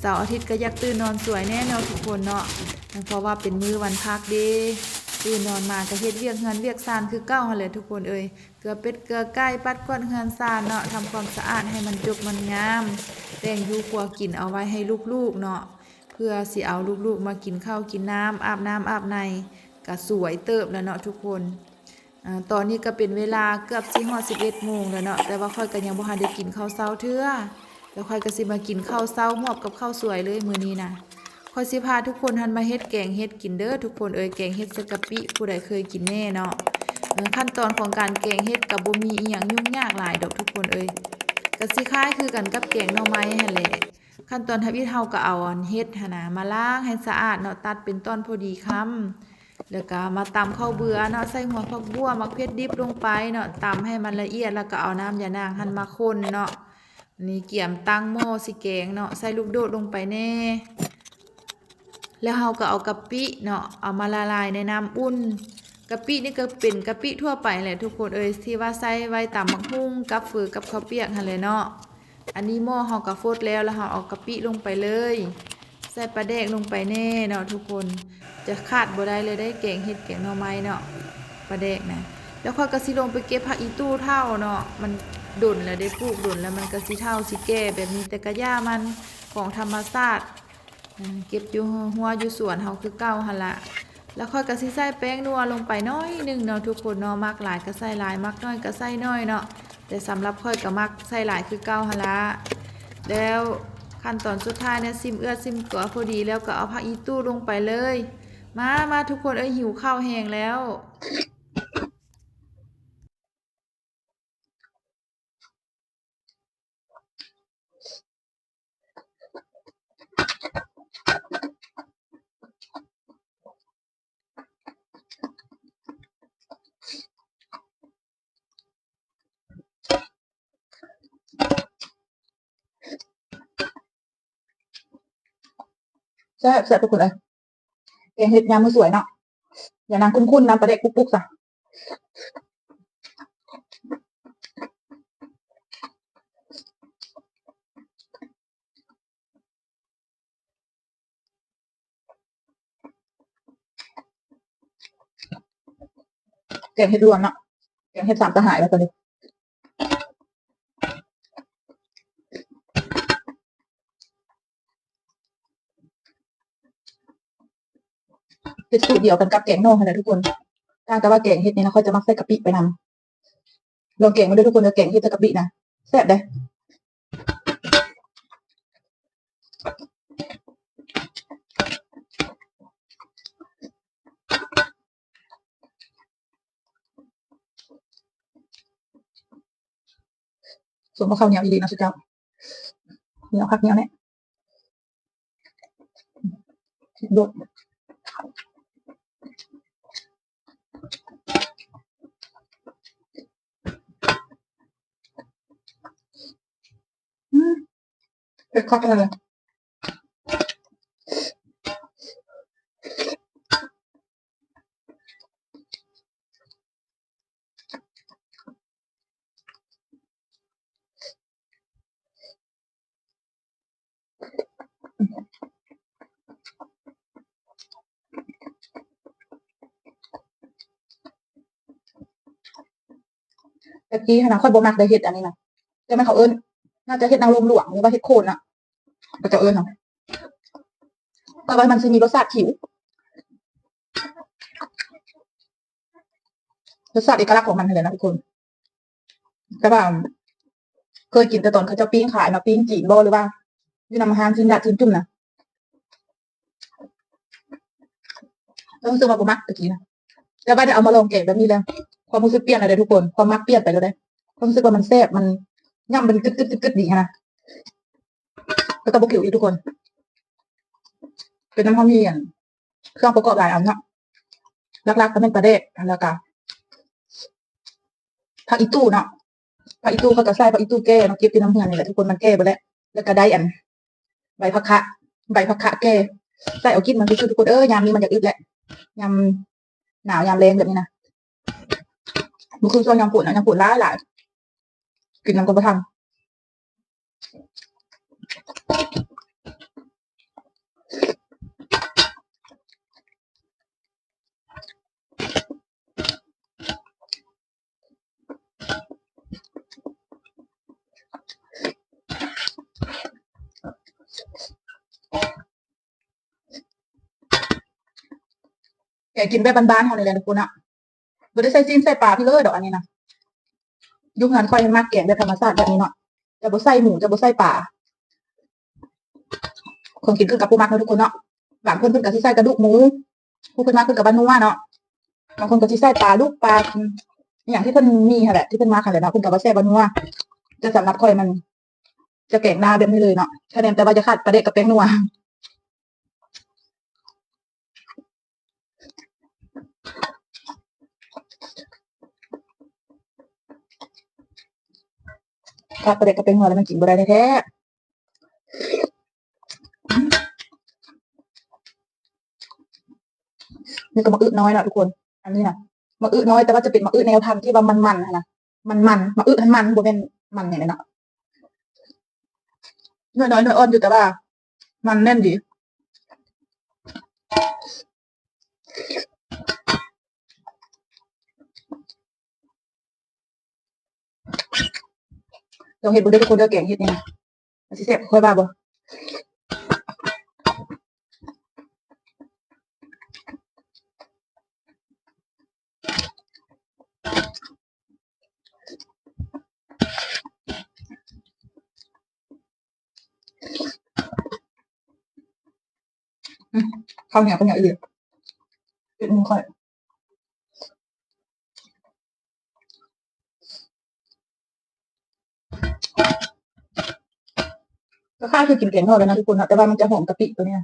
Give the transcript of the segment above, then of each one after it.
เสาร์อาทิตย์ก็อยากตื่นนอนสวยแน่เนอนทุกคนเนาะเพราะว่าเป็นมื้อวันพักด้ตื่นนอนมาก็เฮ็ดเวียกเฮือนเวียกซานคือเก้าหั่นแหละทุกคนเอ้ยเกลือเป็ดเกลือไก่ปัดกวาดเฮือนซานเนาะทำความสะอาดให้มันจุกมันงามแต่งยูครัวกินเอาไว้ให้ลูกๆเนาะเพื่อสิเอาลูกๆมากินข้าวกินน้ำอาบน้ำอาบในก็สวยเติบแล้วเนาะทุกคนอ่าตอนนี้ก็เป็นเวลาเกือบสิฮอดโมงแล้วเนาะแต่ว่าค่อยก็ยังบ่ทันได้กินข้าวเช้าเทื่อ แล้วค่อยก็สิมากินข้าวเช้าหมอบกับข้าวสวยเลยมื้อนี้นะค่อยสิพาทุกคนหันมาเฮ็ดแกงเฮ็ดกินเด้อทุกคนเอ้ยแกงเฮ็ดสกะปิผู้ใดเคยกินแน่เนาะขั้นตอนของการแกงเฮ็ดก็บ่มีอีหยังยุ่งยากหลายดอกทุกคนเอ้ยก็สิคล้ายคือกันกับแกงหน่อไม้หั่นแหละขั้นตอนทับอีเฮาก็เอาอันเฮ็ดหั่นนะมาล้างให้สะอาดเนาะตัดเป็นตอนพอดีคำแล้วก็มาตำข้าวเบื่อเนาะใส่หัวผักบัวมักเพชรดิบลงไปเนาะตำให้มันละเอียดแล้วก็เอาน้ำยานางหั่นมาคนเนาะ นี่เกี่ยมตั้งหม้อสิแกงเนาะใส่ลูกโดดลงไปแน่ แล้วเฮาก็เอากะปิเนาะเอามาละลายในน้ำอุ่นกะปินี่ก็เป็นกะปิทั่วไปแหละทุกคนเอ้ยที่ว่าใส่ไว้ตำมักหุ่งกับฝือกับข้าวเปียกหั่นเลยเนาะอันนี้หม้อเฮาก็ฟดแล้วแล้วเฮาเอากะปิลงไปเลย ใส่ปลาแดกลงไปแน่เนาะทุกคนจะขาดบ่ได้เลยได้แกงเห็ดแกงหน่อไม้เนาะปลาแดกนะแล้วค่อยก็สิลงไปเก็บผักอีตู้เท่าเนาะมัน ดุนแล้วได้ปลูกดุนแล้วมันก็สิเท่าสิแก่แบบนี้แต่กระยามันของธรรมชาติเก็บอยู่หัวอยู่สวนเฮาคือเก่าหั่นละแล้วค่อยก็สิใส่แป้งนัวลงไปน้อยหนึ่งเนาะทุกคนเนาะมักหลายก็ใส่หลายมักน้อยก็ใส่น้อยเนาะแต่สำหรับค่อยก็มักใส่หลายคือเก่าหั่นละแล้วขั้นตอนสุดท้ายเนี่ยซิมเอื้อซิมตัวพอดีแล้วก็เอาผักอีตู้ลงไปเลย มามาทุกคนเอ้ยหิวข้าวแห้งแล้ว แซ่บแซ่บทุกคนเลยแกงเห็ดยามมือสวยเนาะอย่านางคุ้นๆน้ำปลาเด็กปุ๊กๆซะแกงเห็ดรวมเนาะแกงเห็ดสามสหายแล้วตอนนี้ เป็นสูตรเดียวกันกับแกงน่ค่ะทุกคนถ้าแต่ว่าแกงเห็ดนี่นะเขาจะมักใส่กะปิไปนำลองแกงมาด้วยทุกคนเดี๋ยวแกงเห็ดกะปินะแซ่บเด้ส่วนมะข้าวเหนียวอีดีนะสุดยอดเหนียวคักเหนียวเนี่ยโดด คักอะไรเลยตะกี้นาดค่อยบ่มักได้เห็ดอันนี้นะแต่มันเขาเอิ้นน่าจะเห็ดนางรมหลวงหรือว่าเห็ดโคนอะ ก็จะเอิ้นเอาแต่ว่ามันจะมีรสชาติขิวรสชาติเอกลักษณ์ของมันเลยนะทุกคน แต่ว่าเคยกินแต่ตอนเขาจะปิ้งขายมาปิ้งจีนบ่หรือว่าอยู่นำอาหารจีนดาจีนจุ่มนะแล้วรู้สึกว่าบ่มักตะกี้นะแต่ว่าได้เอามาลองแกงแบบนี้แล้วความรู้สึกเปลี่ยนอะไรทุกคนความมักเปลี่ยนไปแล้วได้ความรู้สึกว่ามันแซ่บมันย่ำมันกึดกึดกึดกึดดีนะ แล้วก็บกิวอีกทุกคน เป็นน้ำหอมเยียนเครื่องประกอบหลายอันเนาะลักๆก็เป็นปลาเด็กแล้วก็ผักอีตู้เนาะผักอีตู้เขาก็ใส่ผักอีตู้แก้เนาะเก็บที่น้ำเหือนนี่แหละทุกคนมันแก้ไปแล้ว แล้วก็ได้อัน ใบผักคะใบผักคะแก้ใส่เอากินมันคือทุกคนเออยามนี้มันอยากอึดแหละยามหนาวยามแรงแบบนี้นะมันคือช่วงยามฝนนะยามฝนร้ายหลายกินน้ำกระทำ งกินแบบบ้านๆเฮานี่แหละทุกคนเนาะบ่ได้ใส่ซีนใส่ปลาพี่เลยดอกอันนี้นะยุคนั้นค่อยมากแกงแบบธรรมชาติแบบนี้เนาะจะบ่ใส่หมูจะบ่ใส่ปลาคนกินขึ้นกับผู้มักเนาะทุกคนเนาะบางคนเพิ่นก็สิใส่กระดูกหมูผู้เพิ่นมักเพิ่นก็บ้านนัวเนาะบางคนก็สิใส่ปลาลูกปลาอย่างที่เพิ่นมีหั่นแหละที่เพิ่นมักหั่นแหละเนาะเพิ่นก็บ่แซ่บบ้านนัวแต่สำหรับข่อยมัน จะแกงหน้าแบบนี้เลยเนาะคะแนนแต่ว่าจะขาดปลาเด็กกับแป้งนัวาปลาเด็กกับแป้งนัวแล้วมันกินบ่ได้แท้ๆนี่ก็มะอึน้อยนะทุกคน อันนี้นะมะอึน้อยแต่ว่าจะเป็นมะอึแนวทางที่ว่ามันๆนนะมันมันมะอึทันมันบ่เป็นมันอย่างนี้เนาะเนื้อน้อยเนื้ออ่อนอยู่แต่ว่า มันแน่นดี เราเห็นบุได้ทุกคนเด้อแกงเห็ดนี่นะมันสิแซ่บค่อยบ้าบ่อืมข้าวเหนียวข้าวเหนียวอีกเป็นมือค่อย ก็ค่าคือกินแกงทอดแล้วนะทุกคนนะแต่ว่ามันจะหอมกะปิตัวเนี้ย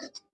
you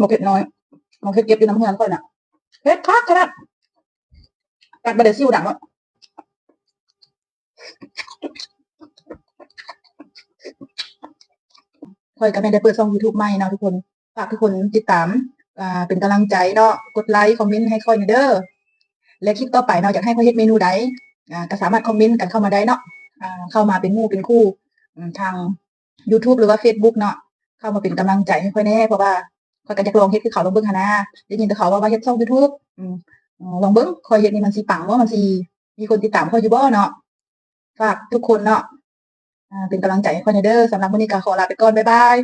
มกเห็ดน้อยหมกเห็ดเก็บอยู่น้ำเฮือนค่อยน่ะเฮ็ดคักขนาดกัดบะเดซิวดังอะค่อยก็ไม่ได้เปิดช่อง YouTube ใหม่เนาะทุกคน ฝากทุกคนติดตามอ่าเป็นกำลังใจเนาะ กดไลค์ คอมเมนต์ให้ค่อยหน่อยเด้อ และคลิปต่อไปเนาะอยากให้ค่อยเฮ็ดเมนูใดอ่าก็สามารถคอมเมนต์กันเข้ามาได้เนาะอ่าเข้ามาเป็นหมู่เป็นคู่ทาง YouTube หรือว่า Facebook เนาะ เข้ามาเป็นกำลังใจให้ค่อยแน่เพราะว่าคอยกันจะลองเฮ็ดคือเขาลองเบิ่งหนาได้ยินแต่เขาว่าว่าเฮ็ดช่องยูทูบลองเบิ่งคอยเฮ็ดนี่มันสิปังว่ามันสิมีคนติดตามคอยอยู่บ่เนาะฝากทุกคนเนาะเป็นกำลังใจให้ค่อยเด้อสำหรับวันนี้ก็ขอลาไปก่อนบ๊ายบาย